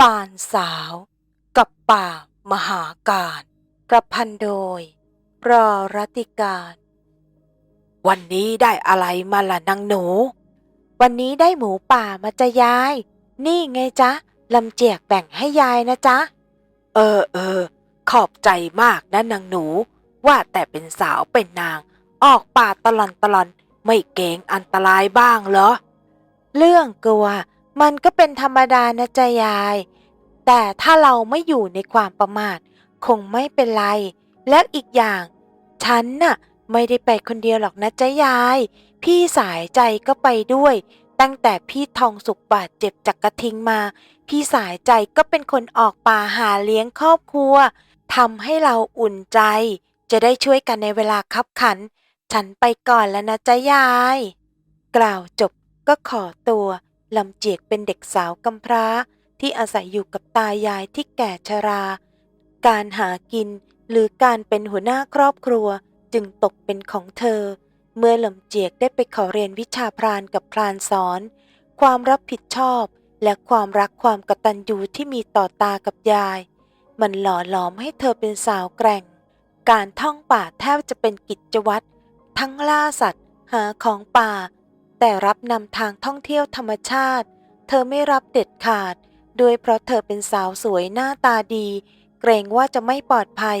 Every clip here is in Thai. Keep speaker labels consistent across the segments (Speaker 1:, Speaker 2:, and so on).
Speaker 1: ลานสาว กับป่ามหาการ ประพันธ์โดย ปรรติการ วันนี้ได้อะไรมาล่ะนางหนู วันนี้ได้หมูป่ามาจะยาย นี่ไงจ๊ะลำเจียกแบ่งให้ยายนะจ๊ะ เออเออ ขอบใจมากนะนางหนู ว่าแต่เป็นสาวเป็นนาง ออกป่าตลอนตลอนไม่เกงอันตรายบ้างเหรอ เรื่องกลัวมันก็เป็นธรรมดานะจ๊ะยาย แต่ถ้าเราไม่อยู่ในความประมาท คงไม่เป็นไร และอีกอย่าง ฉันน่ะ ไม่ได้ไปคนเดียวหรอกนะจ๊ะยาย พี่สายใจก็ไปด้วย ตั้งแต่พี่ทองสุกบาดเจ็บจากกระทิงมา พี่สายใจก็เป็นคนออกป่าหาเลี้ยงครอบครัวทำให้เราอุ่นใจ จะได้ช่วยกันในเวลาคับขัน ฉันไปก่อนแล้วนะจ๊ะยาย กล่าวจบก็ขอตัวลำเจียกเป็นเด็กสาวกำพร้า ที่อาศัยอยู่กับตายายที่แก่ชรา การหากินหรือการเป็นหัวหน้าครอบครัวจึงตกเป็นของเธอ เมื่อหลำเจียกได้ไปขอเรียนวิชาพรานกับพรานสอน ความรับผิดชอบและความรักความกตัญญูที่มีต่อตากับยาย มันหล่อหลอมให้เธอเป็นสาวแกร่ง การท่องป่าแทบจะเป็นกิจวัตรทั้งล่าสัตว์ หาของป่า แต่รับนำทางท่องเที่ยวธรรมชาติ เธอไม่รับเด็ดขาด โดยเพราะเธอเป็นสาวสวยหน้าตาดี เกรงว่าจะไม่ปลอดภัย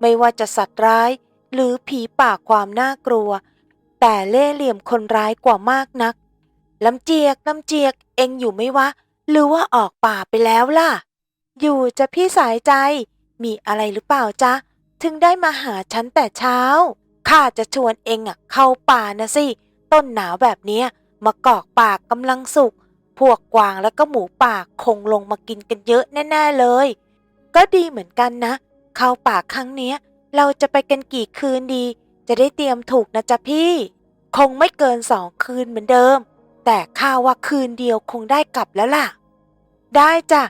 Speaker 1: ไม่ว่าจะสัตว์ร้าย หรือผีป่าความน่ากลัว แต่เล่เหลี่ยมคนร้ายกว่ามากนักลำเจียกลำเจียกเองอยู่ไหมวะ หรือว่าออกป่าไปแล้วล่ะ อยู่จะพี่สายใจ มีอะไรหรือเปล่าจ๊ะ ถึงได้มาหาฉันแต่เช้า ข้าจะชวนเองอะเข้าป่านะสิ ต้นหนาวแบบเนี้ยมากอกป่ากำลังสุก พวกกวางแล้วก็หมูป่าคงลงมากินกันเยอะแน่ๆเลย ก็ดีเหมือนกันนะ เข้าป่าครั้งเนี้ย เราจะไปกันกี่คืนดี จะได้เตรียมถูกนะจ๊ะพี่ คงไม่เกินสองคืนเหมือนเดิม แต่ข้าว่าคืนเดียวคงได้กลับแล้วล่ะ ได้จ้ะ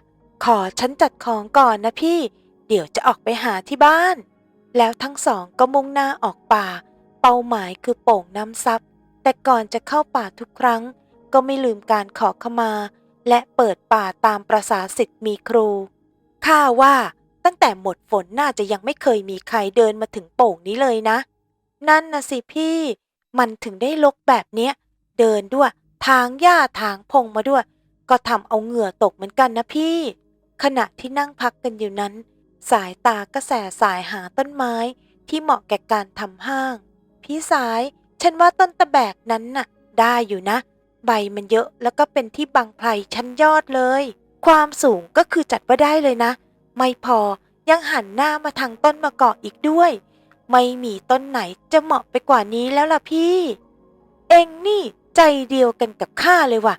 Speaker 1: ขอฉันจัดของก่อนนะพี่ เดี๋ยวจะออกไปหาที่บ้าน แล้วทั้งสองก็มุ่งหน้าออกป่า เป้าหมายคือโป่งน้ำซับแต่ก่อนจะเข้าป่าทุกครั้ง ก็ไม่ลืมการขอขมา และเปิดป่าตามประษาสิทธิ์มีครูข้าว่าตั้งแต่หมดฝนน่าจะยังไม่เคยมีใครเดินมาถึงโป่งนี้เลยนะ นั่นนะสิพี่ มันถึงได้ลกแบบเนี้ย เดินด้วยทางหญ้าทางพงมาด้วย ก็ทำเอาเหงื่อตกเหมือนกันนะพี่ ขณะที่นั่งพักกันอยู่นั้น สายตาก็แสสายหาต้นไม้ที่เหมาะแก่การทำห้าง พี่สาย ฉันว่าต้นตะแบกนั้นน่ะ ได้อยู่นะ ใบมันเยอะแล้วก็เป็นที่บังไพรชั้นยอดเลย ความสูงก็คือจัดว่าได้เลยนะ ไม่พอยังหันหน้ามาทางต้นมะกอกอีกด้วย ไม่มีต้นไหนจะเหมาะไปกว่านี้แล้วล่ะพี่ เองนี่ใจเดียวกันกับข้าเลยว่ะ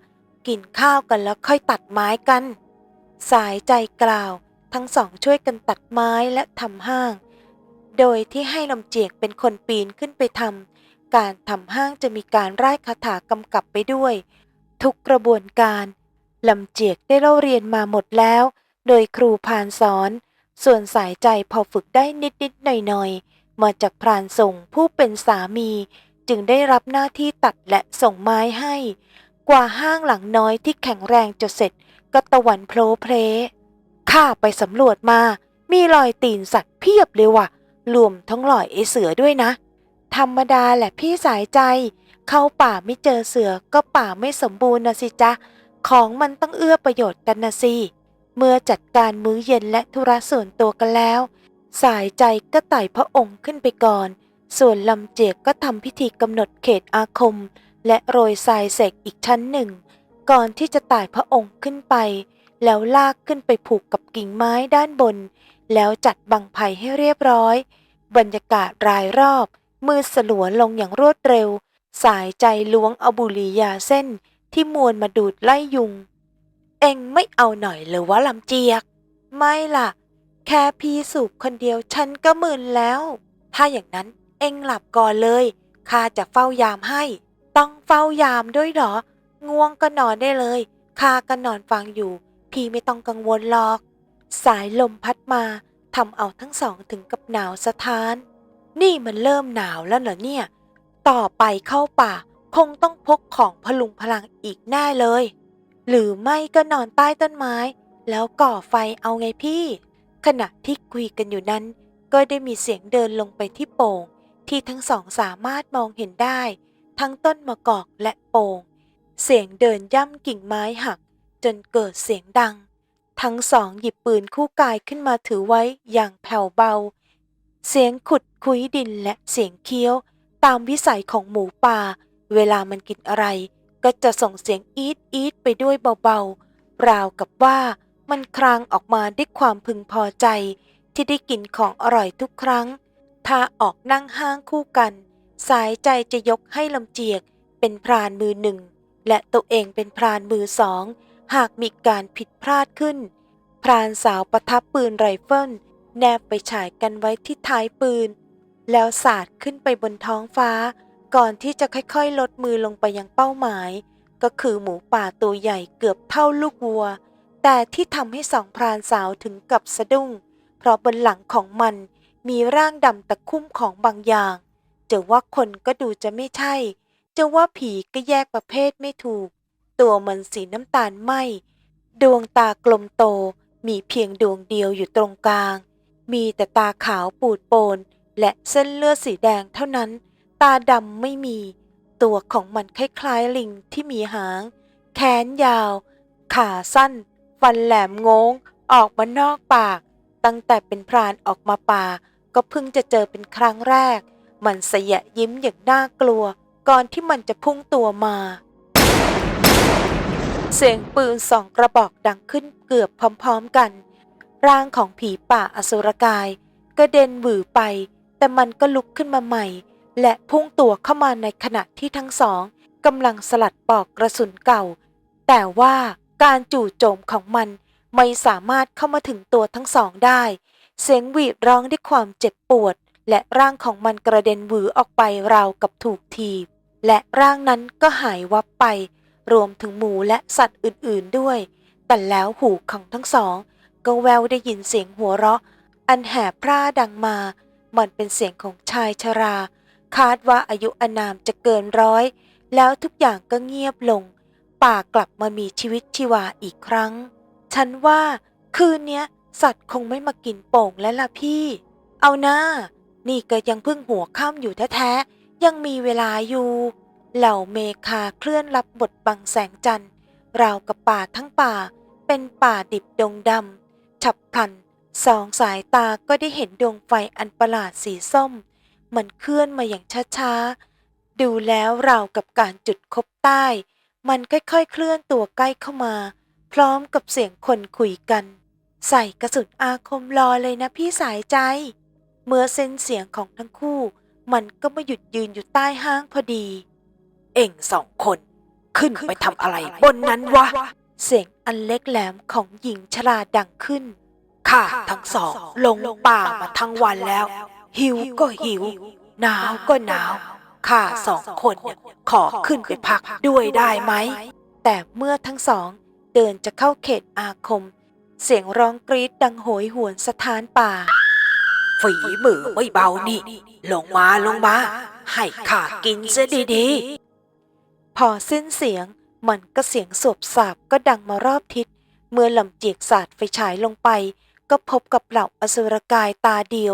Speaker 1: กินข้าวกันแล้วค่อยตัดไม้กัน สายใจกล่าวทั้งสองช่วยกันตัดไม้และทำห้าง โดยที่ให้ลำเจียกเป็นคนปีนขึ้นไปทำ การทำห้างจะมีการไร่คาถากำกับไปด้วย ทุกกระบวนการลำเจียกได้เล่าเรียนมาหมดแล้ว โดยครูพานสอน ส่วนสายใจพอฝึกได้นิดๆหน่อยๆ มาจากพรานส่งผู้เป็นสามี จึงได้รับหน้าที่ตัดและส่งไม้ให้ กว่าห้างหลังน้อยที่แข็งแรงจะเสร็จก็ตะวันโพลเพลข้าไปสำรวจมา มีรอยตีนสัตว์เพียบเลยว่ะรวมทั้งรอยไอเสือด้วยนะ ธรรมดาแหละพี่สายใจ เข้าป่าไม่เจอเสือก็ป่าไม่สมบูรณ์นะสิจ๊ะ ของมันต้องเอื้อประโยชน์กันนะสิ เมื่อจัดการมื้อเย็นและธุระส่วนตัวกันแล้ว สายใจก็ไต่พระองค์ขึ้นไปก่อน ส่วนลำเจียกก็ทำพิธีกำหนดเขตอาคม และโรยทรายเสกอีกชั้นหนึ่ง ก่อนที่จะไต่พระองค์ขึ้นไป แล้วลากขึ้นไปผูกกับกิ่งไม้ด้านบน แล้วจัดบังไผ่ให้เรียบร้อย บรรยากาศรายรอบ มือสลัวลงอย่างรวดเร็ว สายใจล้วงเอาบุหรี่ยาเส้นที่มวนมาดูดไล่ยุง เองไม่เอาหน่อยเลยวะลำเจียก ไม่ล่ะ แค่พี่สูบคนเดียวฉันก็มึนแล้ว ถ้าอย่างนั้นเองหลับก่อนเลยข้าจะเฝ้ายามให้ ต้องเฝ้ายามด้วยเหรอ ง่วงก็นอนได้เลยข้าก็นอนฟังอยู่ พี่ไม่ต้องกังวลหรอก สายลมพัดมาทำเอาทั้งสองถึงกับหนาวสะท้าน นี่มันเริ่มหนาวแล้วเหรอเนี่ย ต่อไปเข้าป่า คงต้องพกของพลุงพลังอีกแน่เลย หรือไม่ก็นอนใต้ต้นไม้ แล้วก่อไฟเอาไงพี่ ขณะที่คุยกันอยู่นั้น ก็ได้มีเสียงเดินลงไปที่โป่ง ที่ทั้งสองสามารถมองเห็นได้ ทั้งต้นมะกอกและโป่ง เสียงเดินย่ำกิ่งไม้หัก จนเกิดเสียงดัง ทั้งสองหยิบปืนคู่กายขึ้นมาถือไว้อย่างแผ่วเบา เสียงขุดคุยดินและเสียงเคี้ยว ตามวิสัยของหมูป่า เวลามันกินอะไร ก็จะส่งเสียงอีดอีดไปด้วยเบาๆ ราวกับว่ามันครางออกมาด้วยความพึงพอใจ ที่ได้กินของอร่อยทุกครั้ง ถ้าออกนั่งห้างคู่กัน สายใจจะยกให้ลำเจียกเป็นพรานมือหนึ่ง และตัวเองเป็นพรานมือสอง หากมีการผิดพลาดขึ้น พรานสาวประทับปืนไรเฟิล แนบไปฉายกันไว้ที่ท้ายปืน แล้วสาดขึ้นไปบนท้องฟ้า ก่อนที่จะค่อยๆ ลดมือลงไปยังเป้าหมาย ก็คือหมูป่าตัวใหญ่เกือบเท่าลูกวัว แต่ที่ทำให้สองพรานสาวถึงกับสะดุ้ง เพราะบนหลังของมันมีร่างดำตะคุ่มของบางอย่างจะว่าคนก็ดูจะไม่ใช่ จะว่าผีก็แยกประเภทไม่ถูก ตัวมันสีน้ำตาลไหม ดวงตากลมโตมีเพียงดวงเดียวอยู่ตรงกลาง มีแต่ตาขาวปูดโปน และเส้นเลือดสีแดงเท่านั้น ตาดำไม่มี ตัวของมันคล้ายๆลิงที่มีหาง แขนยาว ขาสั้น ฟันแหลมงง ออกมานอกปาก ตั้งแต่เป็นพรานออกมาป่า ก็เพิ่งจะเจอเป็นครั้งแรก มันเสยะยิ้มอย่างน่ากลัว ก่อนที่มันจะพุ่งตัวมา เสียงปืนสองกระบอกดังขึ้นเกือบพร้อม ๆกัน ร่างของผีป่าอสุรกายกระเด็นหวือไป แต่มันก็ลุกขึ้นมาใหม่ และพุ่งตัวเข้ามาในขณะที่ทั้งสองกำลังสลัดปอกกระสุนเก่า แต่ว่าการจู่โจมของมันไม่สามารถเข้ามาถึงตัวทั้งสองได้ เสียงหวีดร้องด้วยความเจ็บปวด และร่างของมันกระเด็นหวือออกไปราวกับถูกทีบและร่างนั้นก็หายวับไป รวมถึงหมูและสัตว์อื่นๆด้วย แต่แล้วหูของทั้งสอง ก็แววได้ยินเสียงหัวเราะ อันแหบพร่าดังมา มันเป็นเสียงของชายชรา คาดว่าอายุอนามจะเกินร้อย แล้วทุกอย่างก็เงียบลง ป่ากลับมามีชีวิตชีวาอีกครั้ง ฉันว่าคืนเนี้ยสัตว์คงไม่มากินโป่งแล้วล่ะพี่ เอาหน้า นี่ก็ยังเพิ่งหัวค่ำอยู่แท้ๆ ยังมีเวลาอยู่ เหล่าเมคาเคลื่อนรับบทบังแสงจันทร์ราวกับป่าทั้งป่าเป็นป่าดิบดงดำ ฉับพลันสองสายตาก็ได้เห็นดวงไฟอันประหลาดสีส้ม มันเคลื่อนมาอย่างช้าๆ ดูแล้วราวกับการจุดคบใต้ มันค่อยๆ เคลื่อนตัวใกล้เข้ามา พร้อมกับเสียงคนคุยกัน ใส่กระสุนอาคมรอเลยนะพี่สายใจ เมื่อเส้นเสียงของทั้งคู่ มันก็มาหยุดยืนอยู่ใต้ห้างพอดี เอ็งสองคน ขึ้นไปทำอะไรบนนั้นวะ เสียงอันเล็กแหลมของหญิงชราดังขึ้น ข้าทั้งสองลงป่ามาทั้งวันแล้ว หิวก็หิว หนาวก็หนาว ข้าสองคนเนี่ยขอขึ้นไปพักด้วยได้ไหม แต่เมื่อทั้งสองเดินจะเข้าเขตอาคม เสียงร้องกรีดดังโหยหวนสถานป่า ฝีมือไม่เบานี่ ลงมาลงมา ให้ข้ากินซะดีๆ พอสิ้นเสียง มันก็เสียงสวบสาบก็ดังมารอบทิศ เมื่อลำเจียกสาดไฟฉายลงไป ก็พบกับเหล่าอสุรกายตาเดียว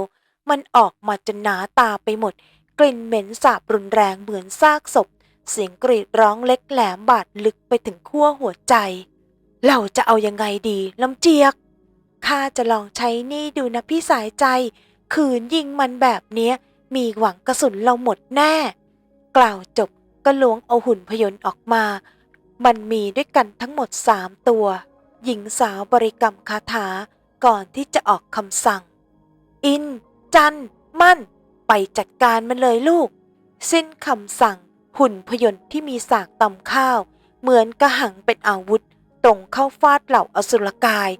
Speaker 1: มันออกมาจนหนาตาไปหมด กลิ่นเหม็นสาบรุนแรงเหมือนซากศพ เสียงกรีดร้องเล็กแหลมบาดลึกไปถึงขั้วหัวใจ เราจะเอายังไงดีลำเจียกข้าจะลองใช้นี่ดูนะพี่สายใจ ขืนยิงมันแบบเนี้ย มีหวังกระสุนเราหมดแน่ กล่าวจบก็ล้วงเอาหุ่นพยนต์ออกมา มันมีด้วยกันทั้งหมดสามตัว หญิงสาวบริกรรมคาถาก่อนที่จะออกคำสั่ง อิน จัน มั่น ไปจัดการมันเลยลูก สิ้นคำสั่ง หุ่นพยนต์ที่มีสากตำข้าว เหมือนกระหังเป็นอาวุธ ตรงเข้าฟาดเหล่าอสุรกาย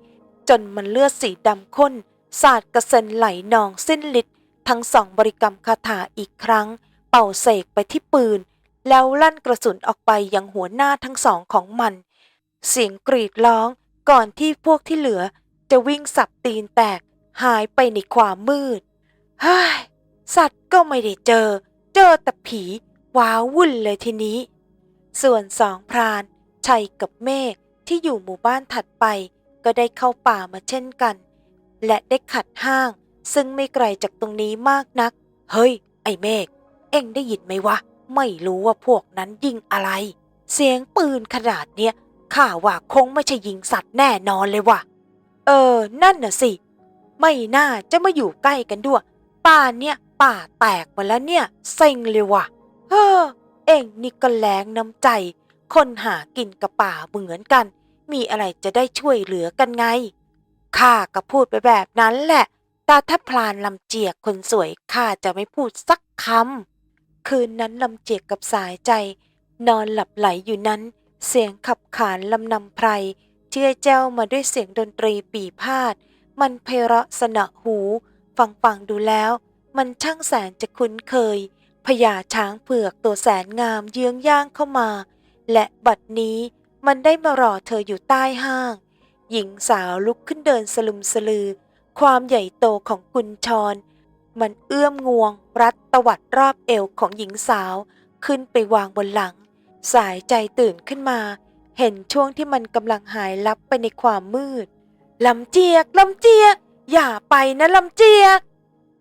Speaker 1: จนมันเลือดสีดำข้น สาดกระเซ็นไหลนองสิ้นฤทธิ์ทั้งสองบริกรรมคาถาอีกครั้ง เป่าเสกไปที่ปืน แล้วลั่นกระสุนออกไปยังหัวหน้าทั้งสองของมัน เสียงกรีดร้องก่อนที่พวกที่เหลือจะวิ่งสับตีนแตกหายไปในความมืดเฮ้ยสัตว์ก็ไม่ได้เจอ เจอแต่ผีว้าวุ่นเลยทีนี้ ส่วนสองพราน ชัยกับเมฆที่อยู่หมู่บ้านถัดไปก็ได้เข้าป่ามาเช่นกัน และได้ขัดห้าง ซึ่งไม่ไกลจากตรงนี้มากนัก เฮ้ย ไอ้เมฆเอ็งได้ยินไหมวะ ไม่รู้ว่าพวกนั้นยิงอะไร เสียงปืนขนาดเนี้ยข้าว่าคงไม่ใช่ยิงสัตว์แน่นอนเลยว่ะ เออ นั่นน่ะสิ ไม่น่าจะมาอยู่ใกล้กันด้วย ป่าเนี่ยป่าแตกหมดแล้วเนี่ยเซ็งเลยว่ะ เฮ้อ เอ็งนี่ก็แรงน้ำใจ คนหากินกับป่าเหมือนกัน มีอะไรจะได้ช่วยเหลือกันไง ข้าก็พูดไปแบบนั้นแหละ แต่ถ้าพลานลำเจียกคนสวยข้าจะไม่พูดสักคำ คืนนั้นลำเจียกกับสายใจ นอนหลับไหลอยู่นั้น เสียงขับขานลำนำไพรเชื่อเจ้ามาด้วยเสียงดนตรีปีพาด มันไพเราะสนอหู ฟังฟังดูแล้ว มันช่างแสนจะคุ้นเคยพญาช้างเผือกตัวแสนงามเยื้องย่างเข้ามา และบัดนี้มันได้มารอเธออยู่ใต้ห้าง หญิงสาวลุกขึ้นเดินสลุมสลือ ความใหญ่โตของกุญชร มันเอื้อมงวง รัดตวัดรอบเอวของหญิงสาว ขึ้นไปวางบนหลัง สายใจตื่นขึ้นมา เห็นช่วงที่มันกำลังหายลับไปในความมืดลำเจียกลำเจียก อย่าไปนะลำเจียก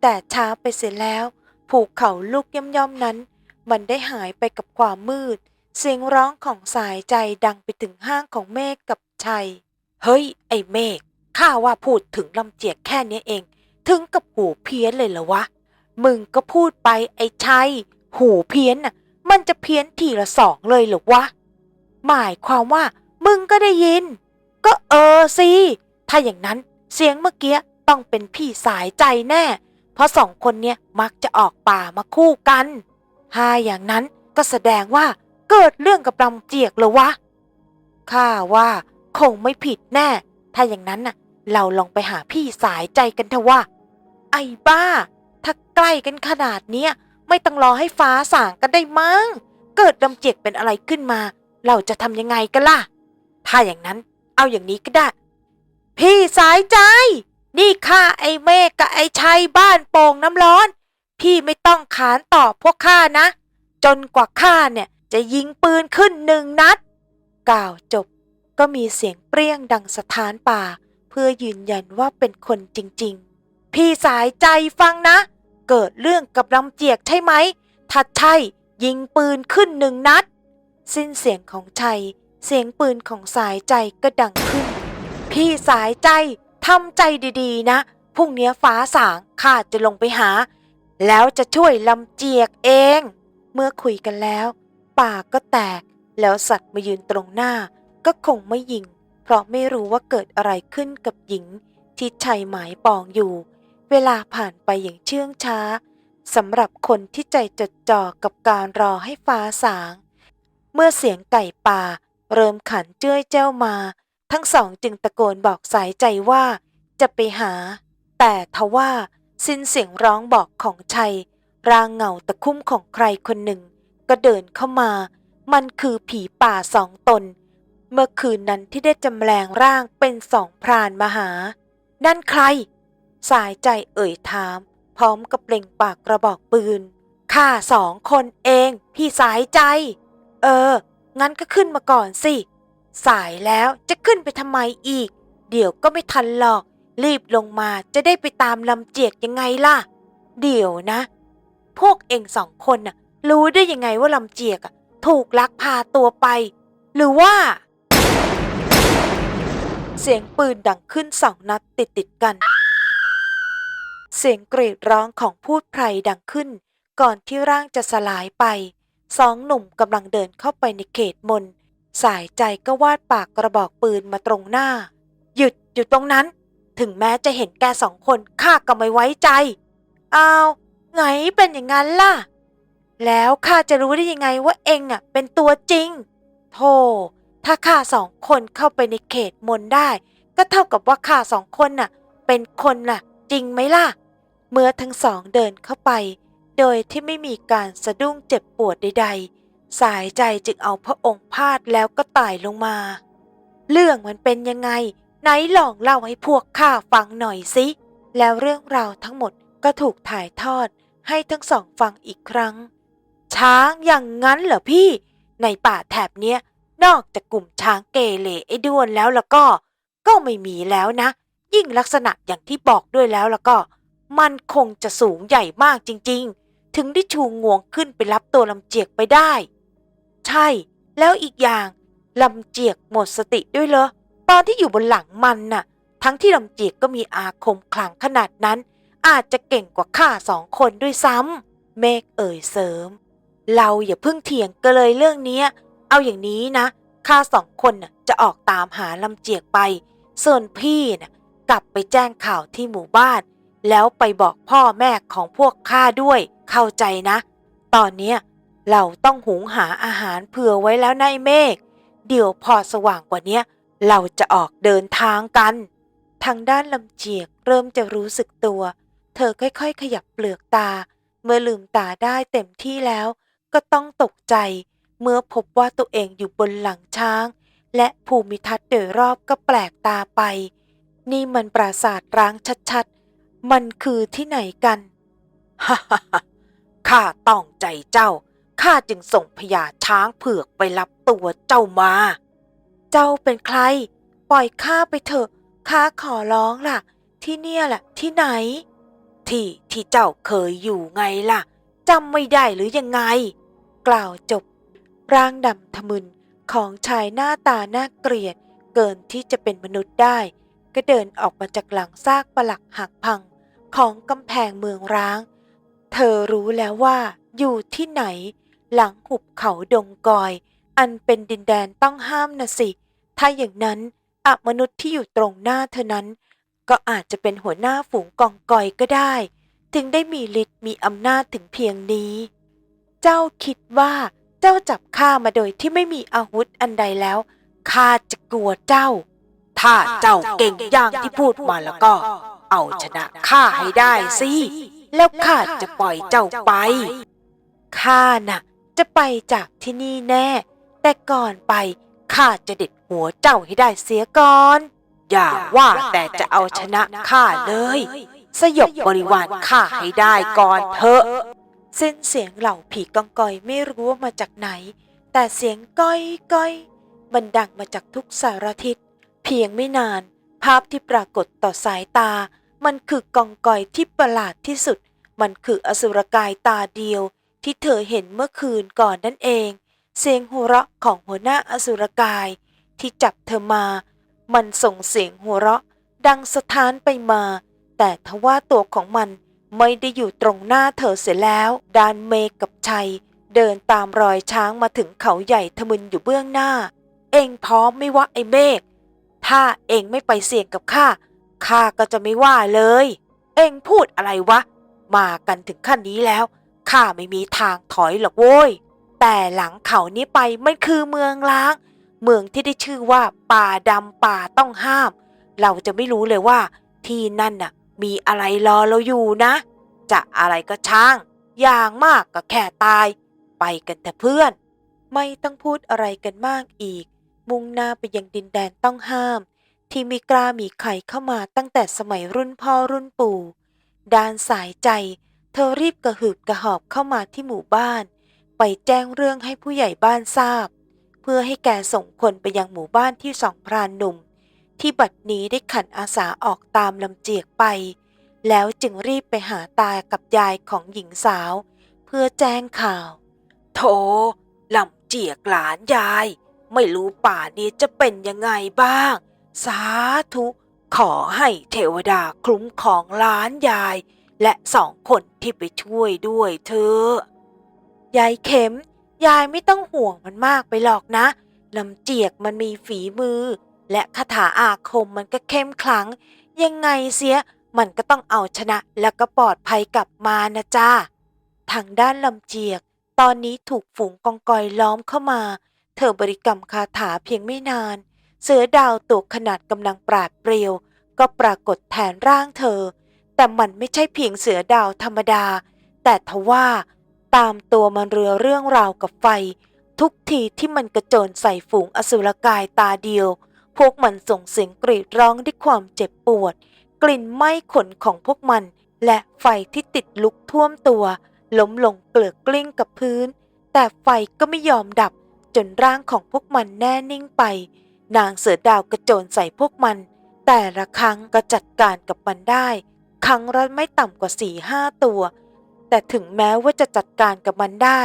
Speaker 1: แต่ช้าไปเสียแล้ว ภูเขาลูกย่อมๆนั้น มันได้หายไปกับความมืด เสียงร้องของสายใจดังไปถึงห้างของเมฆกับชัย เฮ้ย ไอ้เมฆข้าว่าพูดถึงลำเจียกแค่นี้เอง ถึงกับหูเพี้ยนเลยเหรอวะ มึงก็พูดไปไอ้ชัย หูเพี้ยนน่ะ มันจะเพี้ยนทีละสองเลยเหรอวะ หมายความว่า มึงก็ได้ยิน ก็เออสิ ถ้าอย่างนั้นเสียงเมื่อกี้ต้องเป็นพี่สายใจแน่ เพราะสองคนเนี้ยมักจะออกป่ามาคู่กันถ้าอย่างนั้นก็แสดงว่าเกิดเรื่องกับลำเจียกเหรอวะ ข้าว่าคงไม่ผิดแน่ ถ้าอย่างนั้นน่ะ เราลองไปหาพี่สายใจกันเถอะว่า ไอ้บ้า ถ้าใกล้กันขนาดเนี้ยไม่ต้องรอให้ฟ้าสางกันได้มั้ง เกิดลำเจียกเป็นอะไรขึ้นมา เราจะทำยังไงกันล่ะ ถ้าอย่างนั้นเอาอย่างนี้ก็ได้ พี่สายใจ นี่ข้าไอ้เมฆกับไอ้ชัยบ้านโป่งน้ำร้อน พี่ไม่ต้องขานตอบพวกข้านะ จนกว่าข้าเนี่ยจะยิงปืนขึ้นหนึ่งนัด กล่าวจบก็มีเสียงเปรี้ยงดังสถานป่า เพื่อยืนยันว่าเป็นคนจริง ๆ พี่สายใจฟังนะ เกิดเรื่องกับลำเจียกใช่ไหมถ้าใช่ยิงปืนขึ้นหนึ่งนัด สิ้นเสียงของชัย เสียงปืนของสายใจก็ดังขึ้น พี่สายใจทำใจดีๆ นะพรุ่งนี้ฟ้าสางข้าจะลงไปหา แล้วจะช่วยลำเจียกเอง เมื่อคุยกันแล้วป่าก็แตก แล้วสัตว์มายืนตรงหน้า ก็คงไม่ยิง เพราะไม่รู้ว่าเกิดอะไรขึ้นกับหญิงที่ชัยหมายปองอยู่ เวลาผ่านไปอย่างเชื่องช้าสำหรับคนที่ใจจดจ่อกับการรอให้ฟ้าสาง เมื่อเสียงไก่ป่า เริ่มขันเจ้ยเจ้ามา ทั้งสองจึงตะโกนบอกสายใจว่าจะไปหา แต่ทว่าสิ้นเสียงร้องบอกของชัย ร่างเงาตะคุ่มของใครคนหนึ่ง ก็เดินเข้ามา มันคือผีป่าสองตน เมื่อคืนนั้นที่ได้จำแรงร่างเป็นสองพรานมาหา นั่นใคร สายใจเอ่ยถาม พร้อมกับเปล่งปากกระบอกปืนข้าสองคนเอง พี่สายใจ เออ งั้นก็ขึ้นมาก่อนสิ สายแล้วจะขึ้นไปทำไมอีก เดี๋ยวก็ไม่ทันหรอก รีบลงมาจะได้ไปตามลำเจียกยังไงล่ะ เดี๋ยวนะ พวกเองสองคนน่ะ รู้ได้ยังไงว่าลำเจียกถูกลักพาตัวไป หรือว่า เสียงปืนดังขึ้นสองนัดติดติดกัน เสียงกรีดร้องของพูดไพรดังขึ้น ก่อนที่ร่างจะสลายไป สองหนุ่มกำลังเดินเข้าไปในเขตมน สายใจก็วาดปากกระบอกปืนมาตรงหน้า หยุดอยู่ตรงนั้น ถึงแม้จะเห็นแกสองคนข้าก็ไม่ไว้ใจ อ้าวไงเป็นอย่างนั้นล่ะ แล้วข้าจะรู้ได้ยังไงว่าเองอะเป็นตัวจริง โธ่ถ้าข้าสองคนเข้าไปในเขตมนได้ ก็เท่ากับว่าข้าสองคนน่ะ เป็นคนน่ะ จริงไหมล่ะ เมื่อทั้งสองเดินเข้าไป โดยที่ไม่มีการสะดุ้งเจ็บปวดใด ๆ สายใจจึงเอาพระองค์พาดแล้วก็ไต่ลงมา เรื่องมันเป็นยังไง ไหนลองเล่าให้พวกข้าฟังหน่อยสิ แล้วเรื่องราวทั้งหมดก็ถูกถ่ายทอดให้ทั้งสองฟังอีกครั้ง ช้างอย่างนั้นเหรอพี่ ในป่าแถบเนี้ยนอกจากกลุ่มช้างเกเรไอ้ด้วนแล้วแล้วก็ ก็ไม่มีแล้วนะ ยิ่งลักษณะอย่างที่บอกด้วยแล้วแล้วก็ มันคงจะสูงใหญ่มากจริง ๆ ถึงได้ชูงวงขึ้นไปรับตัวลำเจียกไปได้ ใช่ แล้วอีกอย่างลำเจียกหมดสติด้วยเหรอตอนที่อยู่บนหลังมันน่ะ ทั้งที่ลำเจียกก็มีอาคมขลังขนาดนั้น อาจจะเก่งกว่าข้าสองคนด้วยซ้ำเมฆเอ่ยเสริม เราอย่าเพิ่งเถียงกันเลยเรื่องนี้เอาอย่างนี้นะข้าสองคนน่ะจะออกตามหาลำเจียกไป ส่วนพี่น่ะกลับไปแจ้งข่าวที่หมู่บ้าน แล้วไปบอกพ่อแม่ของพวกข้าด้วย เข้าใจนะ ตอนเนี้เราต้องหุงหาอาหารเผื่อไว้แล้วนายเมฆเดี๋ยวพอสว่างกว่านี้เราจะออกเดินทางกัน ทางด้านลำเจียกเริ่มจะรู้สึกตัว เธอค่อยๆ ขยับเปลือกตา เมื่อลืมตาได้เต็มที่แล้ว ก็ต้องตกใจ เมื่อพบว่าตัวเองอยู่บนหลังช้าง และภูมิทัศน์โดยรอบก็แปลกตาไป นี่มันปราสาทร้างชัด มันคือที่ไหนกันฮ่าฮ่าข้าต้องใจเจ้า ข้าจึงส่งพญาช้างเผือกไปรับตัวเจ้ามา เจ้าเป็นใคร ปล่อยข้าไปเถอะ ข้าขอร้องล่ะ ที่เนี่ยแหละที่ไหน ที่ที่เจ้าเคยอยู่ไงล่ะ จำไม่ได้หรือยังไง กล่าวจบ ร่างดำทะมึนของชายหน้าตาน่าเกลียด เกินที่จะเป็นมนุษย์ได้ ก็เดินออกมาจากหลังซากปลักหักพัง ของกำแพงเมืองร้าง เธอรู้แล้วว่าอยู่ที่ไหน หลังหุบเขาดงกอย อันเป็นดินแดนต้องห้ามนะสิ ถ้าอย่างนั้นอมนุษย์ที่อยู่ตรงหน้าเธอนั้น ก็อาจจะเป็นหัวหน้าฝูงกองกอยก็ได้ ถึงได้มีฤทธิ์มีอำนาจถึงเพียงนี้ เจ้าคิดว่าเจ้าจับข้ามาโดยที่ไม่มีอาวุธอันใดแล้วข้าจะกลัวเจ้า ถ้าเจ้าเก่งอย่างที่พูดมาแล้วก็ เอาชนะข้าให้ได้สิ แล้วข้าจะปล่อยเจ้าไป ข้าน่ะ จะไปจากที่นี่แน่ แต่ก่อนไปข้าจะเด็ดหัวเจ้าให้ได้เสียก่อน อย่าว่าแต่จะเอาชนะข้าเลย สยบบริวารข้าให้ได้ก่อนเถอะเส้นเสียงเหล่าผีกองกอยไม่รู้ว่ามาจากไหน แต่เสียงก้อยก้อยมันดังมาจากทุกสารทิศ เพียงไม่นาน ภาพที่ปรากฏต่อสายตา มันคือกองกอยที่ประหลาดที่สุด มันคืออสุรกายตาเดียว ที่เธอเห็นเมื่อคืนก่อนนั่นเอง เสียงหัวเราะของหัวหน้าอสุรกาย ที่จับเธอมา มันส่งเสียงหัวเราะ ดังสะท้านไปมา แต่ทว่าตัวของมันไม่ได้อยู่ตรงหน้าเธอเสียแล้ว ดานเมกับชัย เดินตามรอยช้างมาถึงเขาใหญ่ทะมึนอยู่เบื้องหน้า เองพร้อมไม่วะไอ้เมฆถ้าเองไม่ไปเสี่ยงกับข้า ข้าก็จะไม่ว่าเลย เอ็งพูดอะไรวะ มากันถึงขั้นนี้แล้ว ข้าไม่มีทางถอยหรอกโว้ย แต่หลังเขานี้ไปมันคือเมืองล้าง เมืองที่ได้ชื่อว่า ป่าดำป่าต้องห้าม เราจะไม่รู้เลยว่า ที่นั่นน่ะ มีอะไรรอเราอยู่นะ จะอะไรก็ช่าง อย่างมากก็แค่ตาย ไปกันแต่เพื่อน ไม่ต้องพูดอะไรกันมากอีก มุ่งหน้าไปยังดินแดนต้องห้าม ที่มีกล้ามีไข่เข้ามาตั้งแต่สมัยรุ่นพ่อรุ่นปู่ด้านสายใจ เธอรีบกระหืบกระหอบเข้ามาที่หมู่บ้าน ไปแจ้งเรื่องให้ผู้ใหญ่บ้านทราบ เพื่อให้แกส่งคนไปยังหมู่บ้านที่สองพรานหนุ่ม ที่บัดนี้ได้ขันอาสาออกตามลำเจียกไป แล้วจึงรีบไปหาตากับยายของหญิงสาว เพื่อแจ้งข่าว โถลำเจียกหลานยาย ไม่รู้ป่านี้จะเป็นยังไงบ้าง สาธุ ขอให้เทวดาคุ้มของหลานยาย และสองคนที่ไปช่วยด้วยเธอยายเข็ม ยายไม่ต้องห่วงมันมากไปหรอกนะลำเจียกมันมีฝีมือ และคาถาอาคมมันก็เข้มขลัง ยังไงเสียมันก็ต้องเอาชนะแล้วก็ปลอดภัยกลับมานะจ้าทางด้านลำเจียก ตอนนี้ถูกฝูงกองกอยล้อมเข้ามา เธอบริกรรมคาถาเพียงไม่นาน เสือดาวตัวขนาดกำลังปราดเปรียว ก็ปรากฏแทนร่างเธอ แต่มันไม่ใช่เพียงเสือดาวธรรมดา แต่ทว่าตามตัวมันเรือเรื่องราวกับไฟ ทุกทีที่มันกระโจนใส่ฝูงอสุรกายตาเดียว พวกมันส่งเสียงกรีดร้องด้วยความเจ็บปวด กลิ่นไหม้ขนของพวกมัน และไฟที่ติดลุกท่วมตัวล้มลงเกลือกกลิ้งกับพื้น แต่ไฟก็ไม่ยอมดับจนร่างของพวกมันแน่นิ่งไป นางเสือดาวกระโจนใส่พวกมัน แต่ละครั้งก็จัดการกับมันได้ ครั้งละไม่ต่ำกว่าสี่ห้าตัว แต่ถึงแม้ว่าจะจัดการกับมันได้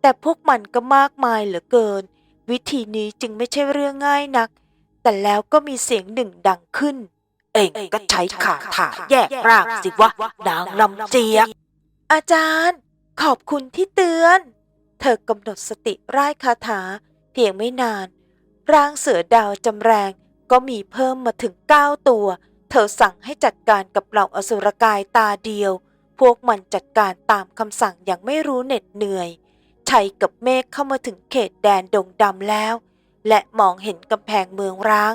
Speaker 1: แต่พวกมันก็มากมายเหลือเกิน วิธีนี้จึงไม่ใช่เรื่องง่ายนัก แต่แล้วก็มีเสียงหนึ่งดังขึ้น เองก็ใช้ขาถาแยกร่างสิวะนางลำเจียกอาจารย์ ขอบคุณที่เตือน เธอกำหนดสติร่ายคาถาเพียงไม่นาน ร่างเสือดาวจำแรงก็มีเพิ่มมาถึงเก้าตัว เธอสั่งให้จัดการกับเหล่าอสุรกายตาเดียว พวกมันจัดการตามคำสั่งอย่างไม่รู้เหน็ดเหนื่อย ชัยกับเมฆเข้ามาถึงเขตแดนดงดำแล้ว และมองเห็นกำแพงเมืองร้าง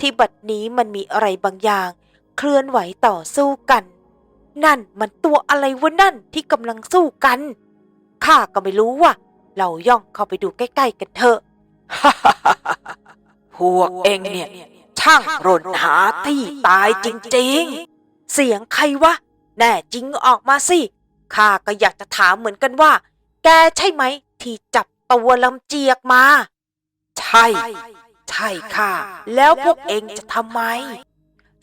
Speaker 1: ที่บัดนี้มันมีอะไรบางอย่าง เคลื่อนไหวต่อสู้กัน นั่นมันตัวอะไรวะนั่นที่กำลังสู้กันข้าก็ไม่รู้ว่ะเราย่องเข้าไปดูใกล้ ๆ กันเถอะ พวกเองเนี่ย ช่างรนหาที่ตายจริงๆ เสียงใครวะ แน่จริงออกมาสิข้าก็อยากจะถามเหมือนกันว่า แกใช่ไหม ที่จับตัวลำเจียกมา ใช่ ใช่ค่ะ แล้วพวกเองจะทำไม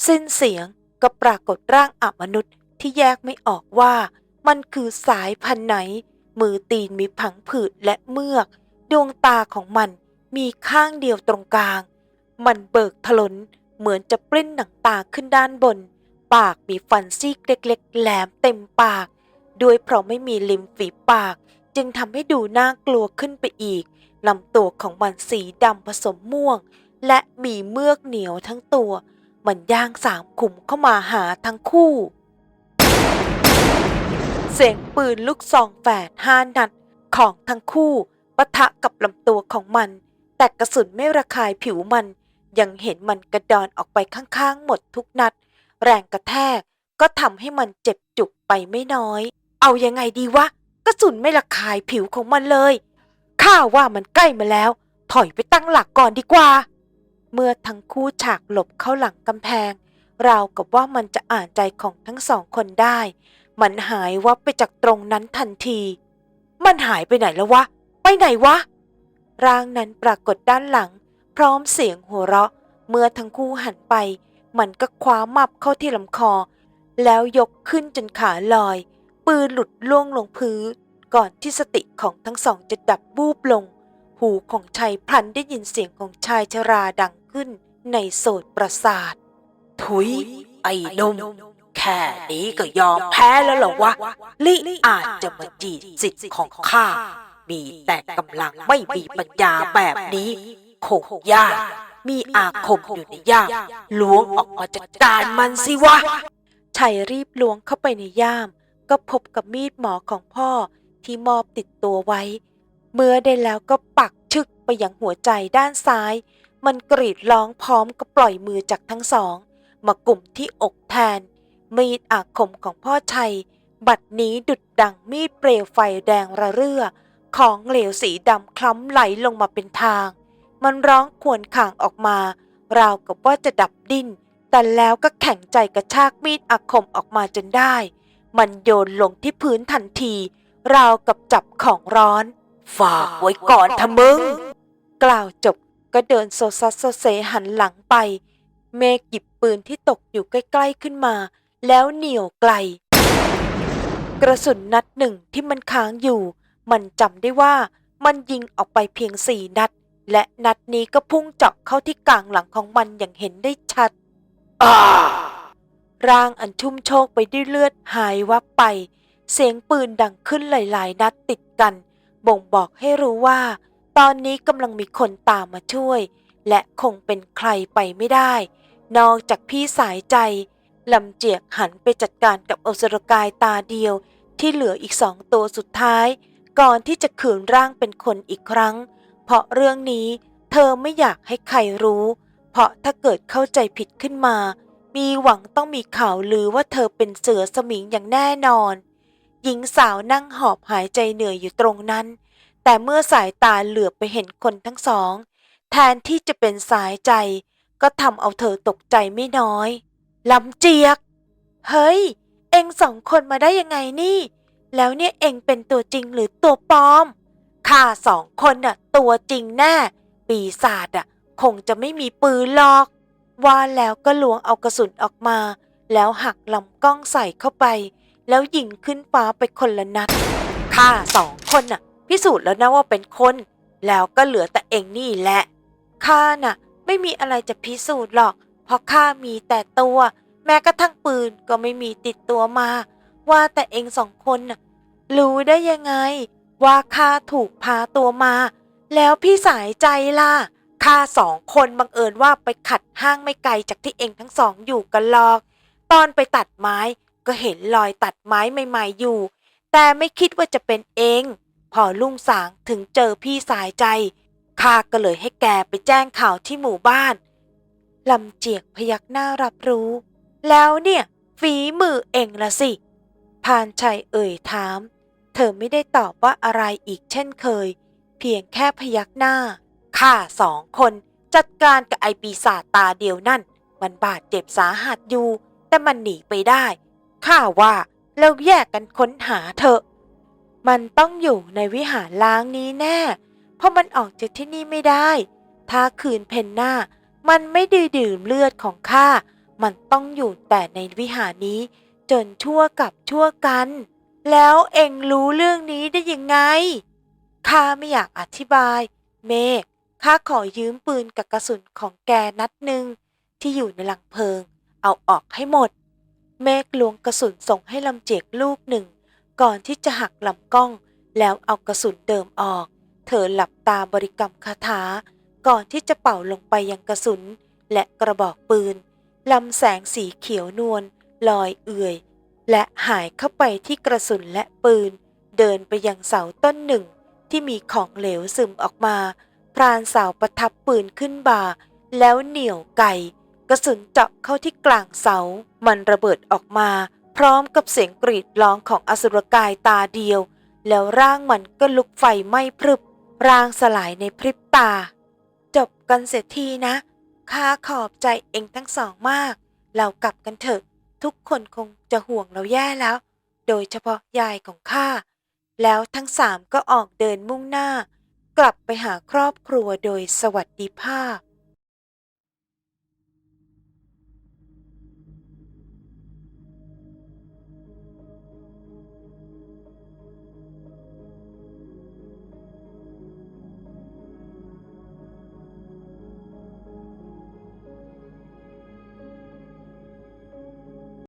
Speaker 1: สิ้นเสียงก็ปรากฏร่างอมนุษย์ที่แยกไม่ออกว่า มันคือสายพันธุ์ไหน มือตีนมีผังผืดและเมือก ดวงตาของมัน มีข้างเดียวตรงกลาง มันเบิกถลนเหมือนจะปริ้นหนังตาขึ้นด้านบน ปากมีฟันซีกเล็กๆ แหลมเต็มปาก ด้วยเพราะไม่มีริมฝีปาก จึงทำให้ดูน่ากลัวขึ้นไปอีกลำตัวของมันสีดำผสมม่วง และมีเมือกเหนียวทั้งตัว มันย่างสามขุมเข้ามาหาทั้งคู่ เสียงปืนลูกซองแฝดห้านัดของทั้งคู่ปะทะกับลำตัวของมัน แต่กระสุนไม่ระคายผิวมัน ยังเห็นมันกระดอนออกไปข้างๆ หมดทุกนัด แรงกระแทกก็ทำให้มันเจ็บจุกไปไม่น้อย เอายังไงดีวะกระสุนไม่ระคายผิวของมันเลย ข้าว่ามันใกล้มาแล้ว ถอยไปตั้งหลักก่อนดีกว่า เมื่อทั้งคู่ฉากหลบเข้าหลังกำแพง ราวกับว่ามันจะอ่านใจของทั้งสองคนได้ มันหายวับไปจากตรงนั้นทันที มันหายไปไหนแล้ววะ ไปไหนวะ ร่างนั้นปรากฏด้านหลัง พร้อมเสียงหัวเราะ เมื่อทั้งคู่หันไป มันก็คว้ามับเข้าที่ลำคอ แล้วยกขึ้นจนขาลอย ปืนหลุดล่วงลงพื้น ก่อนที่สติของทั้งสองจะดับบูบลง หูของชายพลันได้ยินเสียงของชายชราดังขึ้นในโสดประสาท ถุย ไอ้นม แค่นี้ก็ยอมแพ้แล้วเหรอวะ ลิอาจจะมาจีดสิทธิ์ของข้า มีแต่กำลังไม่มีปัญญาแบบนี้คงยากมีอาคมอยู่ในย่ามล้วงออกมาจัดการมันสิวะชัยรีบล้วงเข้าไปในย่าม ก็พบกับมีดหมอของพ่อที่มอบติดตัวไว้ เมื่อได้แล้วก็ปักชึกไปยังหัวใจด้านซ้าย มันกรีดร้องพร้อมกับปล่อยมือจากทั้งสอง มากลุ่มที่อกแทน มีดอาคมของพ่อชัย บัดนี้ดุดดังมีดเปลวไฟแดงระเรื่อ ของเหลวสีดำคล้ำไหลลงมาเป็นทาง มันร้องควญข่างออกมา ราวกับว่าจะดับดิ้น แต่แล้วก็แข็งใจกระชากมีดอาคมออกมาจนได้ มันโยนลงที่พื้นทันที ราวกับจับของร้อน ฝากไว้ก่อนทะมึง กล่าวจบก็เดินโซซัสโซเซหันหลังไป เมฆหยิบปืนที่ตกอยู่ใกล้ๆขึ้นมา แล้วเหนี่ยวไกล กระสุนนัดหนึ่งที่มันค้างอยู่ มันจำได้ว่ามันยิงออกไปเพียงสี่นัด และนัดนี้ก็พุ่งเจาะเข้าที่กลางหลังของมันอย่างเห็นได้ชัดอ่าร่างอันชุ่มโชกไปด้วยเลือดหายวับไป เสียงปืนดังขึ้นหลาย ๆ นัดติดกัน บ่งบอกให้รู้ว่า ตอนนี้กำลังมีคนตามมาช่วย และคงเป็นใครไปไม่ได้ นอกจากพี่สายใจลำเจียกหันไปจัดการกับอสุรกายตาเดียวที่เหลืออีกสองตัวสุดท้าย ก่อนที่จะขืนร่างเป็นคนอีกครั้ง เพราะเรื่องนี้เธอไม่อยากให้ใครรู้ เพราะถ้าเกิดเข้าใจผิดขึ้นมา มีหวังต้องมีข่าวลือว่าเธอเป็นเสือสมิงอย่างแน่นอน หญิงสาวนั่งหอบหายใจเหนื่อยอยู่ตรงนั้น แต่เมื่อสายตาเหลือบไปเห็นคนทั้งสอง แทนที่จะเป็นสายใจ ก็ทำเอาเธอตกใจไม่น้อยลำเจียก เฮ้ย เองสองคนมาได้ยังไงนี่ แล้วเนี่ยเองเป็นตัวจริงหรือตัวปลอม ข้าสองคนน่ะตัวจริงแน่ ปีศาจอะคงจะไม่มีปืนหรอก ว่าแล้วก็ลวงเอากระสุนออกมา แล้วหักลำกล้องใส่เข้าไป แล้วยิงขึ้นฟ้าไปคนละนัด ข้าสองคนน่ะ พิสูจน์แล้วนะว่าเป็นคน แล้วก็เหลือแต่เองนี่แหละ ข้าน่ะ ไม่มีอะไรจะพิสูจน์หรอก เพราะข้ามีแต่ตัว แม้กระทั่งปืนก็ไม่มีติดตัวมา ว่าแต่เองสองคนน่ะ รู้ได้ยังไง ว่าข้าถูกพาตัวมา แล้วพี่สายใจล่ะข้าสองคนบังเอิญว่าไปขัดห้างไม่ไกลจากที่เองทั้งสองอยู่กันหรอก ตอนไปตัดไม้ก็เห็นรอยตัดไม้ใหม่ๆอยู่ แต่ไม่คิดว่าจะเป็นเอง พอลุ่งสางถึงเจอพี่สายใจข้าก็เลยให้แกไปแจ้งข่าวที่หมู่บ้านลำเจียกพยักหน้ารับรู้ แล้วเนี่ยฝีมือเองละสิพานชัยเอ่ยถาม เธอไม่ได้ตอบว่าอะไรอีกเช่นเคย เพียงแค่พยักหน้า ข้าสองคนจัดการกับไอปีศาจตาเดียวนั่น มันบาดเจ็บสาหัสอยู่ แต่มันหนีไปได้ ข้าว่าเราแยกกันค้นหาเถอะ มันต้องอยู่ในวิหารล้างนี้แน่ เพราะมันออกจากที่นี่ไม่ได้ ถ้าคืนเพนหน้า มันไม่ได้ดื่มเลือดของข้า มันต้องอยู่แต่ในวิหารนี้ จนชั่วกับชั่วกัน แล้วเอ็งรู้เรื่องนี้ได้ยังไง ข้าไม่อยากอธิบาย เมฆข้าขอยืมปืนกับกระสุนของแกนัดหนึ่งที่อยู่ในหลังเพลิง เอาออกให้หมด เมฆลวงกระสุนส่งให้ลำเจกลูกหนึ่ง ก่อนที่จะหักลำกล้อง แล้วเอากระสุนเดิมออก เธอหลับตาบริกรรมคาถา ก่อนที่จะเป่าลงไปยังกระสุน และกระบอกปืนลำแสงสีเขียวนวลลอยเอื่อย และหายเข้าไปที่กระสุนและปืน เดินไปยังเสาต้นหนึ่ง ที่มีของเหลวซึมออกมา พรานสาวประทับปืนขึ้นบ่า แล้วเหนี่ยวไก่กระสุนเจาะเข้าที่กลางเสา มันระเบิดออกมา พร้อมกับเสียงกรีดร้องของอสุรกายตาเดียว แล้วร่างมันก็ลุกไฟไหม้พรึบ ร่างสลายในพริบตา จบกันเสียทีนะข้าขอบใจเองทั้งสองมาก เรากลับกันเถอะ ทุกคนคงจะห่วงเราแย่แล้ว โดยเฉพาะยายของข้า แล้วทั้งสามก็ออกเดินมุ่งหน้า กลับไปหาครอบครัวโดยสวัสดิภาพ